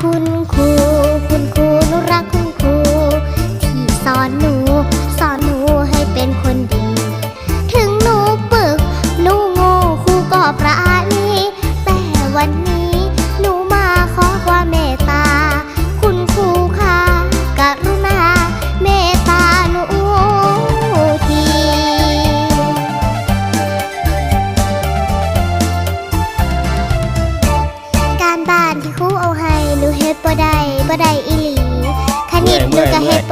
คุณครู คุณครูหนูรักคุณครู ที่สอนหนู สอนหนูให้เป็นคนดี ถึงหนูปึก หนูโง่ครูก็ประณีแต่วันนี้ เอาให้หนูเฮ็ดบ่ได้บ่ได้อีหลีคณิตหนูก็เฮ็ด